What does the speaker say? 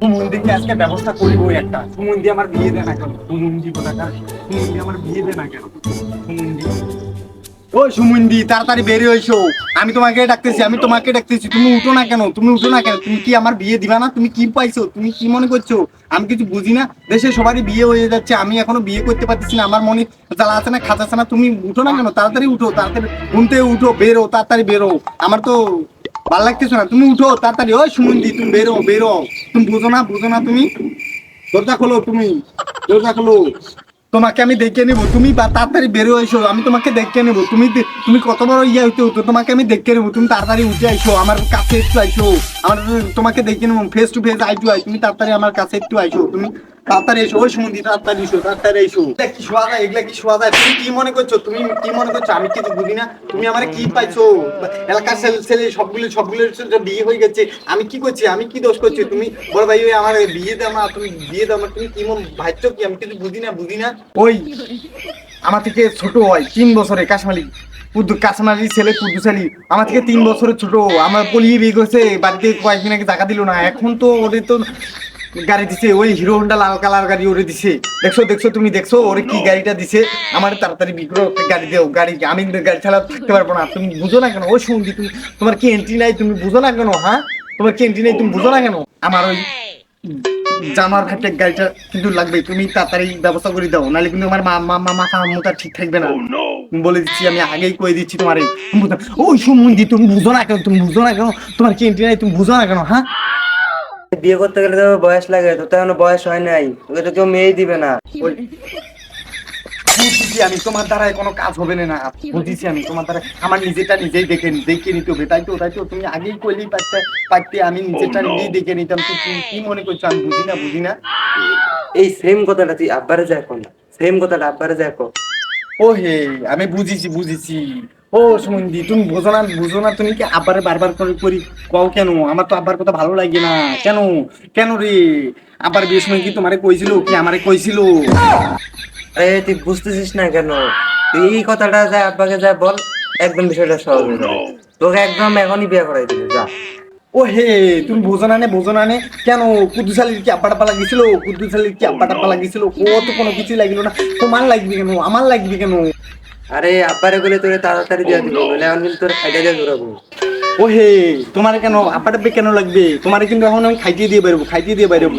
সুমন্দিকে আজকে ব্যবস্থা করিব একটা। সুমন্দি আমার বিয়ে দে না কেন? সুমন্দি কোথাকা সুমন্দি আমার বিয়ে দে না কেন? সুমন্দি ও সুমন্দি তাড়াতাড়ি বেরিয়ে হইছো আমি তোমাকে ডাকতেছি, আমি তোমাকে ডাকতেছি। তুমি উঠো না কেন? তুমি উঠো না কেন? তুমি কি আমার বিয়ে দিবা না? তুমি কি পাইছো? তুমি কি মনে করছ? আমি কিছু বুঝি না। দেশে সবারই বিয়ে হয়ে যাচ্ছে, আমি এখনও বিয়ে করতে পারতেছি না। আমার মনে জ্বালা আছে না খাতা আছে না। তুমি উঠো না কেন? তাড়াতাড়ি উঠো, তাড়াতাড়ি ঘুমতে উঠো, বেরো, তাড়াতাড়ি বেরো। আমার তো ভালো লাগতেছে না। তুমি উঠো, তাড়াতাড়ি। ওই সুমন্দি তুমি বেরো বেরো। তুমি বুঝো না বুঝো না তুমি। দরজা খোলো তুমি, দরজা খোলো। তোমাকে আমি দেখে নেব, তুমি তাড়াতাড়ি বেরো এসো, আমি তোমাকে দেখে নেব। তুমি তুমি কত বড় ইয়ে হইতে হতো, তোমাকে আমি দেখে নেব। তুমি তাড়াতাড়ি উঠে আইসো, আমার কাছে একটু আইসো। আমার, তোমাকে দেখে নেব face to face eye to eye তুমি তাড়াতাড়ি আমার কাছে একটু আইসো। তুমি তাড়াতাড়ি এসো, ওই সুমন্দি, তাড়াতাড়ি এসো তাড়াতাড়ি এসো। কি শোয়া যায়, এগুলা কি শোয়া যায়? তুমি কি মনে করছ? তুমি কি মনে করছ? আমি কিছু বুঝি না। তুমি আমার কি পাইছো? এলাকার ছেলে ছেলে, সবগুলো, সবগুলোর সাথে বিয়ে হয়ে গেছে। আমি কি করছি? আমি কি দোষ করছি? তুমি বড় ভাই ওই আমার বিয়ে দাও না, তুমি বিয়ে দাও না। তুমি কি মন কি? আমি কিছু বুঝি না বুঝি না। ওই আমার থেকে ছোট হয়, তিন বছরে কাশমালি কাশমালি ছেলে কুদ্দুশালি আমার থেকে তিন বছরের ছোট। আমার পলিয়ে বিয়ে করছে, বাড়িতে কয়েকদিন আগে টাকা দিল না। এখন তো ওদের তো গাড়ি দিছে ওই হিরো হোন্ডা লাল কালার গাড়ি ওরে দিছে। দেখছ দেখছ তুমি দেখছ ওরে কি গাড়িটা দিছে? আমার তাড়াতাড়ি একটা গাড়ি দেও গাড়ি আমি গাড়ি ছাড়া থাকতে পারব না। তুমি বুঝো না কেন? ওই শুনছি তুমি তোমার কি এন্ট্রি নাই? তুমি বুঝো না কেন হ্যাঁ? তোমার কি এন্ট্রি নাই? তুমি বুঝো না কেন? আমার ওই জানোয়ার ঘাটের গাড়িটা কিন্তু লাগবে তুমি তাড়াতাড়ি ব্যবস্থা করে দাও। নাহলে কিন্তু আমার মা মা মাথা মুখা ঠিক থাকবে না। বলে দিচ্ছি আমি আগেই কয়ে দিচ্ছি তোমার। ওই সুমন্দি তুমি বুঝো না কেন? তুমি বুঝো না কেন? তোমার কি এন্ট্রি নাই? তুমি বুঝো না কেন হ্যাঁ? বিয়ে করতে গেলে তো বয়স লাগে তো এখনও বয়স হয় নাই তোকে তো কেউ মেয়েই দিবে না। বুঝছি আমি তোমার দ্বারাই কোনো কাজ হবে না বুঝেছি আমি তোমার দ্বারা আমার নিজেটা নিজেই দেখে দেখে নিতে হবে তাই তো তাই তো তুমি আগেই কইলেই পারতে পারতে আমি নিজেটা নিজেই দেখে নিতাম তুই কি- কি মনে করছ আমি বুঝি না বুঝি না? এই সেম কথাটা তুই আব্বারে যা এখন সেম কথাটা আব্বারে যা এখন। ও হে আমি বুঝেছি বুঝেছি। ও সুমন্দি তুমি বুঝো না বুঝো না তুমি কি আব্বারে বারবার করে করি? কও কেন? আমার তো আব্বার কথা ভালো লাগে না। কেন? কেন রে? আবার বিয়ের সময় কি তোমারে কইছিল? কি আমারে কইছিল? আরে তুই বুঝতেছিস না কেন? তুই এই কথাটা যা আব্বাকে যা বল একদম বিষয়টা সহজ তোকে একদম এখনই বিয়ে করাই দিবে যা। ও হে তুমি বোঝো না নে বোঝো না নে। কেন? কুদ্দুশালির কি আব্বা টাব্বা লাগিয়েছিল কুদ্দুশালির কি আব্বা টাব্বা লাগিয়েছিল ও তো কোনো কিছু লাগল না। তোমার লাগবে কেন? আমার লাগবে কেন? আরে আব্বারে গলে তোরে তাড়াতাড়ি দিয়া দিব নইলে এখন কিন্তু তোর খাইটা দিয়ে দৌড়াবো। ও হে তোমার কেন আব্বাটা কেন লাগবে? তোমার কিন্তু এখন আমি খাইতে দিয়ে বেরোবো খাইতে দিয়ে বেরোবো।